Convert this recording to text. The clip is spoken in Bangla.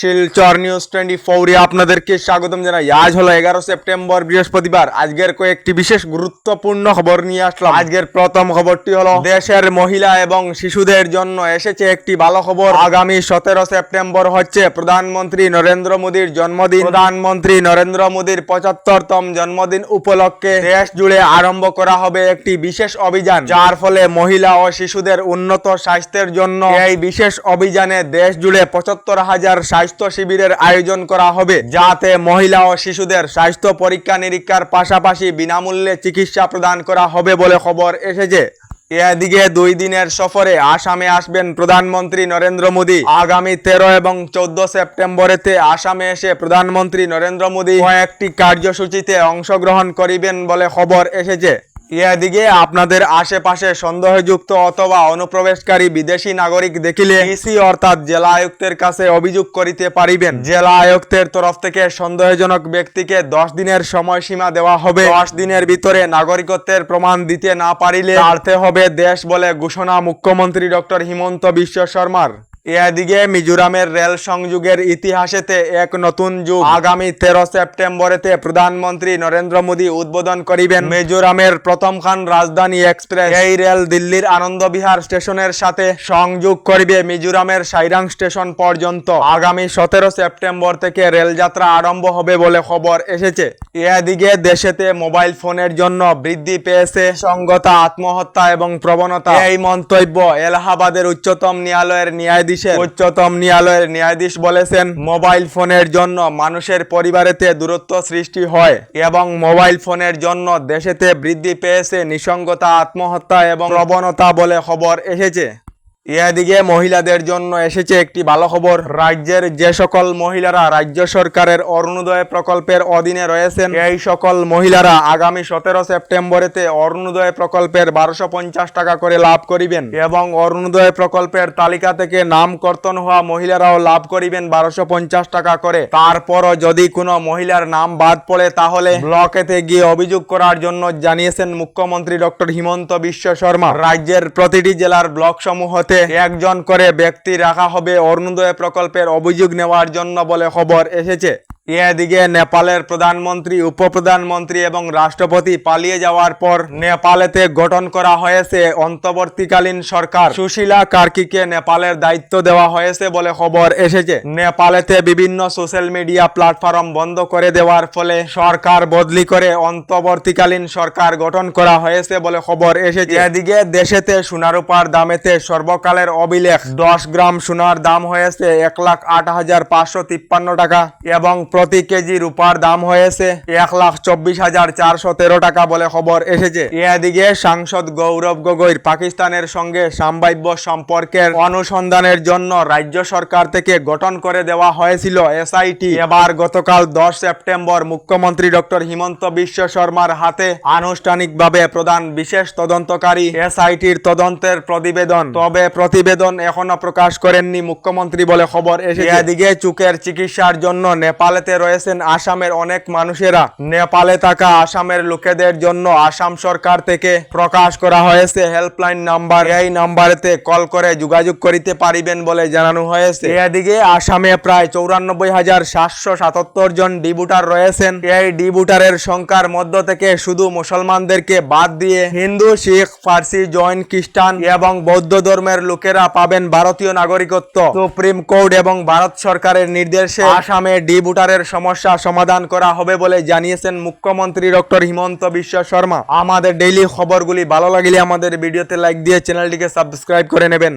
শিলচর নিউজ টোয়েন্টি ফোরে আপনাদেরকে স্বাগতম জানাই। আজ হলো এগারো সেপ্টেম্বর, বৃহস্পতিবার। আজকের কয়েকটি বিশেষ গুরুত্বপূর্ণ খবর নিয়ে আসলাম। আজকের প্রথম খবরটি হলো, দেশের মহিলা এবং শিশুদের জন্য এসেছে একটি ভালো খবর। আগামী সতেরো সেপ্টেম্বর হচ্ছে প্রধানমন্ত্রী নরেন্দ্র মোদীর জন্মদিন। প্রধানমন্ত্রী নরেন্দ্র মোদীর পঁচাত্তরতম জন্মদিন উপলক্ষে দেশ জুড়ে আরম্ভ করা হবে একটি বিশেষ অভিযান। যার ফলে মহিলা ও শিশুদের উন্নত স্বাস্থ্যের জন্য এই বিশেষ অভিযানে দেশ জুড়ে পঁচাত্তর হাজার স্বাস্থ্য শিবিরের আয়োজন করা হবে, যাতে মহিলা ও শিশুদের স্বাস্থ্য পরীক্ষা নিরীক্ষার পাশাপাশি বিনামূল্যে চিকিৎসা প্রদান করা হবে বলে খবর এসেছে। এদিকে দুই দিনের সফরে আসামে আসবেন প্রধানমন্ত্রী নরেন্দ্র মোদী। আগামী তেরো এবং চোদ্দ সেপ্টেম্বরেতে আসামে এসে প্রধানমন্ত্রী নরেন্দ্র মোদী কয়েকটি কার্যসূচিতে অংশগ্রহণ করিবেন বলে খবর এসেছে। এদিকে আপনাদের আশেপাশে সন্দেহযুক্ত অথবা অনুপ্রবেশকারী বিদেশি নাগরিক দেখিলে ইসি অর্থাৎ জেলা আয়ুক্তের কাছে অভিযোগ করিতে পারিবেন। জেলা আয়ুক্তের তরফ থেকে সন্দেহজনক ব্যক্তিকে দশ দিনের সময়সীমা দেওয়া হবে। দশ দিনের ভিতরে নাগরিকত্বের প্রমাণ দিতে না পারিলে ছাড়তে হবে দেশ বলে ঘোষণা মুখ্যমন্ত্রী ডক্টর হিমন্ত বিশ্ব শর্মার। এদিকে মিজোরামের রেল সংযোগের ইতিহাসেতে এক নতুন যুগ। আগামী তেরো সেপ্টেম্বরেতে প্রধানমন্ত্রী নরেন্দ্র মোদী উদ্বোধন করিবেন মিজোরামের প্রথমখান রাজধানী এক্সপ্রেস। এই রেল দিল্লির আনন্দ বিহার স্টেশনের সাথে সংযোগ করিবে মিজোরামের সাইরাং স্টেশন পর্যন্ত। আগামী সতেরো সেপ্টেম্বর থেকে রেলযাত্রা আরম্ভ হবে বলে খবর এসেছে। এদিকে দেশেতে মোবাইল ফোনের জন্য বৃদ্ধি পেয়েছে সঙ্গতা, আত্মহত্যা এবং প্রবণতা। এই মন্তব্য এলাহাবাদের উচ্চতম ন্যায়ালয়ের ন্যায়াধীশের। উচ্চতম ন্যায়ালয়ের ন্যায়াধীশ বলেছেন, মোবাইল ফোনের জন্য মানুষের পরিবারেতে দূরত্ব সৃষ্টি হয় এবং মোবাইল ফোনের জন্য দেশেতে বৃদ্ধি পেয়েছে নিঃসঙ্গতা, আত্মহত্যা এবং প্রবণতা বলে খবর এসেছে। এদিকে মহিলাদের জন্য এসেছে একটি ভালো খবর। রাজ্যের যে সকল মহিলারা রাজ্য সরকারের অরুণোদয় প্রকল্পের অধীনে রয়েছেন, এই সকল মহিলারা আগামী সতেরো সেপ্টেম্বরেতে অরুণোদয় প্রকল্পের বারোশো পঞ্চাশ টাকা করে লাভ করিবেন এবং অরুণোদয় প্রকল্পের তালিকা থেকে নাম কর্তন হওয়া মহিলারাও লাভ করিবেন বারোশো পঞ্চাশ টাকা করে। তারপরও যদি কোনো মহিলার নাম বাদ পড়ে, তাহলে ব্লকেতে গিয়ে অভিযোগ করার জন্য জানিয়েছেন মুখ্যমন্ত্রী ডক্টর হিমন্ত বিশ্ব শর্মা। রাজ্যের প্রতিটি জেলার ব্লক সমূহতে একজন করে ব্যক্তি রাখা হবে অরুণোদয় প্রকল্পের অভিযোগ নেওয়ার জন্য বলে খবর এসেছে। এদিকে নেপালের প্রধানমন্ত্রী, উপপ্রধানমন্ত্রী এবং রাষ্ট্রপতি পালিয়ে যাওয়ার পর নেপালেতে গঠন করা হয়েছে অন্তর্বর্তীকালীন সরকার। সুশীলা কার্কিকে নেপালের দায়িত্ব দেওয়া হয়েছে বলে খবর এসেছে। নেপালেতে বিভিন্ন সোশ্যাল মিডিয়া প্ল্যাটফর্ম বন্ধ করে দেওয়ার ফলে সরকার বদলি করে অন্তর্বর্তীকালীন সরকার গঠন করা হয়েছে বলে খবর এসেছে। এদিকে দেশেতে সোনারূপার দামেতে সর্বকালের অভিলেখ। দশ গ্রাম সোনার দাম হয়েছে এক লাখ আট হাজার পাঁচশো তিপ্পান্ন টাকা এবং প্রতি কেজি রূপার দাম হয়েছে এক লাখ চব্বিশ হাজার চারশো তেরো টাকা বলে খবর এসেছে। এদিকে সাংসদ গৌরব গগৈর পাকিস্তানের সঙ্গে সাম্ভাব্য সম্পর্কের অনুসন্ধানের জন্য রাজ্য সরকার থেকে গঠন করে দেওয়া হয়েছিল এসআইটি। এবার গতকাল দশ সেপ্টেম্বর মুখ্যমন্ত্রী ডক্টর হিমন্ত বিশ্ব শর্মার হাতে আনুষ্ঠানিকভাবে প্রধান বিশেষ তদন্তকারী এসআইটির তদন্তের প্রতিবেদন। তবে প্রতিবেদন এখনও প্রকাশ করেননি মুখ্যমন্ত্রী বলে খবর এসেছে। এদিকে চুকের চিকিৎসার জন্য নেপালেতে রয়েছেন আসামের অনেক মানুষেরা। নেপালে থাকা আসামের লোকেদের জন্য আসাম সরকার থেকে প্রকাশ করা হয়েছে হেল্পলাইন নাম্বার। এই নাম্বারেতে কল করে যোগাযোগ করিতে পারিবেন বলে জানানো হয়েছে। এদিকে আসামে প্রায় চৌরানব্বই হাজার সাতশো সাতাত্তর জন ডিবুটার রয়েছেন। এই ডিবুটারের সংখ্যার মধ্য থেকে শুধু মুসলমানদেরকে বাদ দিয়ে হিন্দু, শিখ, ফার্সি, জৈন, খ্রিস্টান এবং বৌদ্ধ ধর্মের লোকেরা পাবেন ভারতীয় নাগরিকত্ব। সুপ্রিম কোর্ট এবং ভারত সরকারের নির্দেশে আসামে ডি ভোটারের সমস্যা সমাধান করা হবে বলে জানিয়েছেন মুখ্যমন্ত্রী ডক্টর হিমন্ত বিশ্ব শর্মা। আমাদের ডেইলি খবরগুলি ভালো লাগলে আমাদের ভিডিওতে লাইক দিয়ে চ্যানেলটিকে সাবস্ক্রাইব করে নেবেন।